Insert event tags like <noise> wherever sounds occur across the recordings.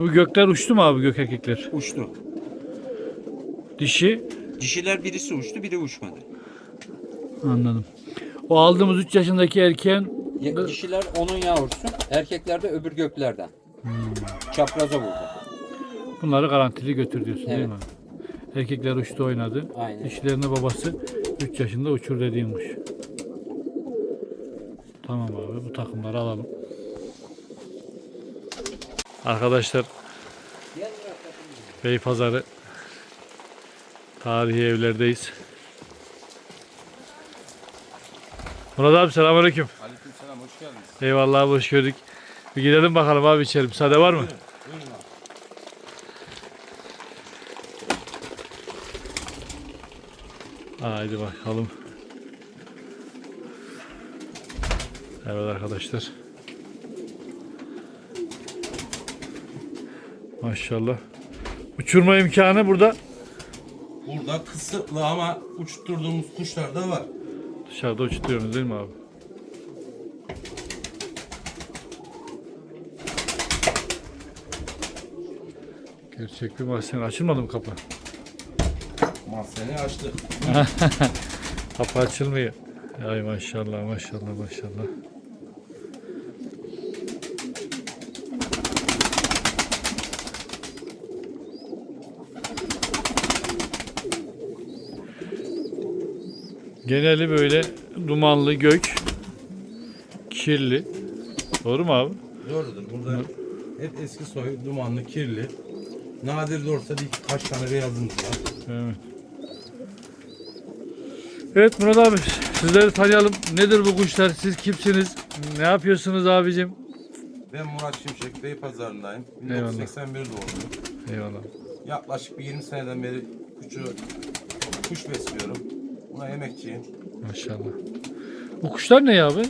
Bu gökler uçtu mu abi gök erkekler? Uçtu. Dişi Dişiler birisi uçtu, biri uçmadı. anladım. O aldığımız 3 yaşındaki erkeğin Ya, dişiler onun yavrusu, erkekler de öbür göklerden. Çapraza vurdu. bunları garantili götür diyorsun değil Evet. mi? Erkekler uçtu oynadı. Aynen. Dişilerine babası 3 yaşında uçur dediğinmiş. Tamam abi bu takımları alalım. Arkadaşlar Beypazarı tarihi evlerdeyiz. Murat abi selamünaleyküm. Aleykümselam hoş geldiniz. Eyvallah abi, hoş gördük. Bir gidelim bakalım abi içeri. Müsaade var mı? Buyurun abi. Haydi bakalım. Evet arkadaşlar. Maşallah. Uçurma imkanı burada. Burada kısıtlı ama uçturduğumuz kuşlar da var. Dışarıda uçuruyorsunuz değil mi abi? Gerçek bir mahzen. Açılmadı mı kapı? Mahzeni açtık. <laughs> Kapı açılmıyor. Ay maşallah maşallah maşallah. Geneli böyle dumanlı gök, kirli. Doğru mu abi? Doğrudur. Burada hep eski soy, dumanlı, kirli. Nadir de olsa bir kaç tane beyazımız var. Evet. Evet Murat abi sizleri tanıyalım. Nedir bu kuşlar? Siz kimsiniz? Ne yapıyorsunuz abicim? Ben Murat Şimşek, Beypazarı'ndayım. Eyvallah. 1981 doğumluyum. Eyvallah. Yaklaşık bir 20 seneden beri kuşu, kuş besliyorum. Buna emekçiyim. Maşallah. Bu kuşlar ne ya abi?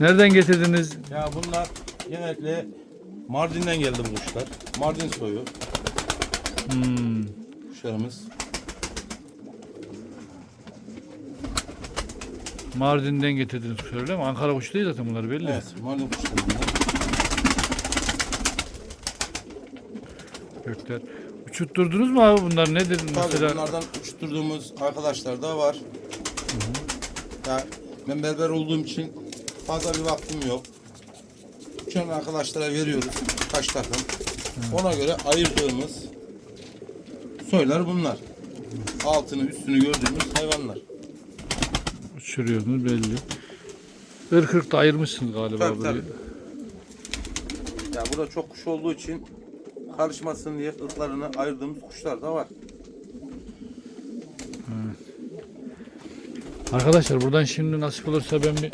Nereden getirdiniz? Ya bunlar genellikle Mardin'den geldi bu kuşlar. Mardin soyu Hmm, kuşlarımız. Mardin'den getirdiniz kuşları öyle mi? Ankara kuşu değil zaten bunlar belli. Evet, Mardin kuşları bunlar. Gökler. Uçutturdunuz mu abi bunlar nedir Tabii mesela? bunlardan uçturduğumuz arkadaşlar da var. Ya ben berber olduğum için fazla bir vaktim yok. Uçan arkadaşlara veriyoruz kaç takım. Ona göre ayırdığımız soylar bunlar. Altını üstünü gördüğümüz hayvanlar. Uçuruyorsunuz belli. Irk ırk da ayırmışsınız galiba Tabii, burayı. tabii. Ya burada çok kuş olduğu için karışmasın diye ırklarını ayırdığımız kuşlar da var. Arkadaşlar buradan şimdi nasip olursa ben bir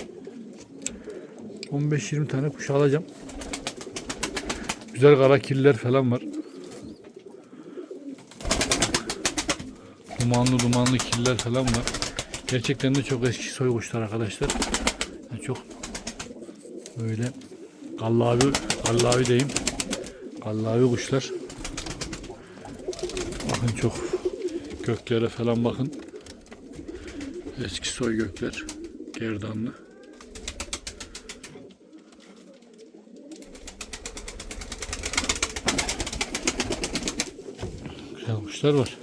15-20 tane kuş alacağım. Güzel kara kirliler falan var. Dumanlı dumanlı kirliler falan var. Gerçekten de çok eski soy kuşlar arkadaşlar. Yani çok böyle kallavi, kallavi diyeyim. Kallavi kuşlar. Bakın çok göklere falan bakın. Eski soy gökler. Gerdanlı. Güzel kuşlar var.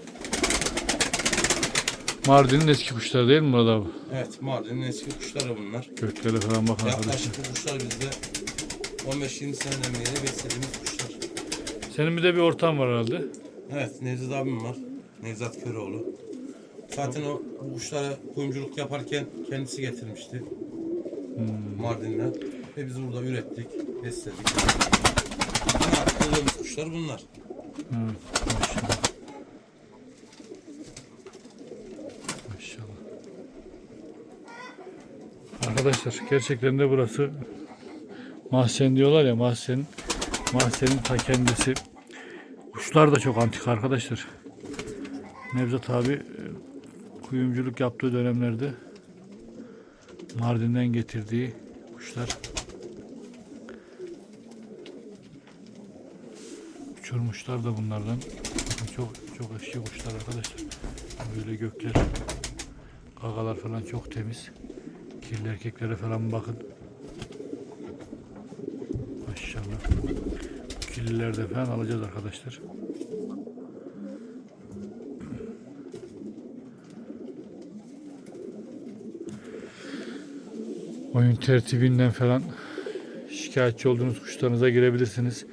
Mardin'in eski kuşları değil mi Murat abi? Evet Mardin'in eski kuşları bunlar. Göklere falan bakın arkadaşlar. Yaklaşık bu kuşlar bizde 15-20 seneden beri beslediğimiz kuşlar. Senin bir de bir ortam var herhalde. Evet Nevzat abim var. Nevzat Köroğlu. Zaten o bu kuşlara kuyumculuk yaparken kendisi getirmişti. Mardin'den. Ve biz burada ürettik, besledik. Ana attığımız kuşlar bunlar. Maşallah. Maşallah. Arkadaşlar gerçekten de burası mahzen diyorlar ya mahzen mahzenin ta kendisi. Kuşlar da çok antik arkadaşlar. Nevzat abi e, kuyumculuk yaptığı dönemlerde Mardin'den getirdiği kuşlar uçurmuşlar da bunlardan. Çok çok eski kuşlar arkadaşlar. Böyle gökler, gagalar falan çok temiz. Kirli erkeklere falan bakın. Maşallah. Fillilerde falan alacağız arkadaşlar. Oyun tertibinden falan şikayetçi olduğunuz kuşlarınıza girebilirsiniz.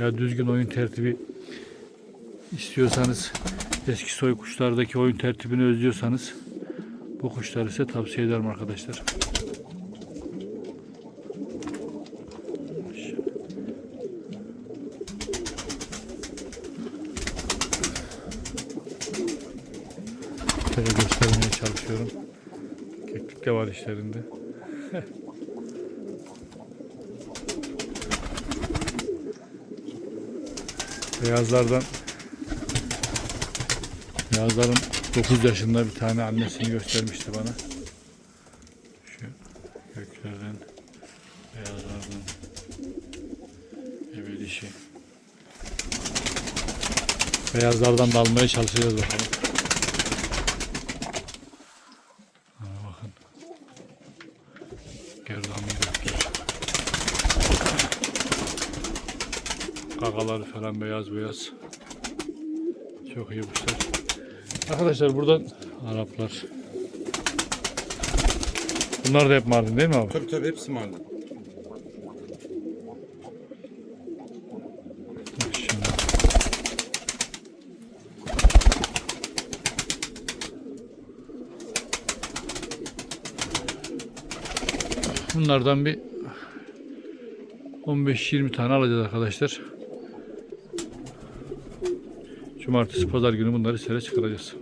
Veya düzgün oyun tertibi istiyorsanız eski soy kuşlardaki oyun tertibini özlüyorsanız bu kuşları size tavsiye ederim arkadaşlar. Şöyle göstermeye çalışıyorum. Keklik de var işlerinde. <laughs> Beyazlardan Beyazların 9 yaşında bir tane annesini göstermişti bana. Şu göklerden beyazlardan eve dişi. Beyazlardan da almaya çalışacağız bakalım. Ha, bakın. Gerdanlı gökler. Kakaları falan beyaz beyaz. Çok iyi kuşlar. Arkadaşlar buradan Araplar. Bunlar da hep Mardin değil mi abi? Tabii tabii hepsi Mardin. Bunlardan bir 15-20 tane alacağız arkadaşlar. Cumartesi, pazar günü bunları sere çıkaracağız.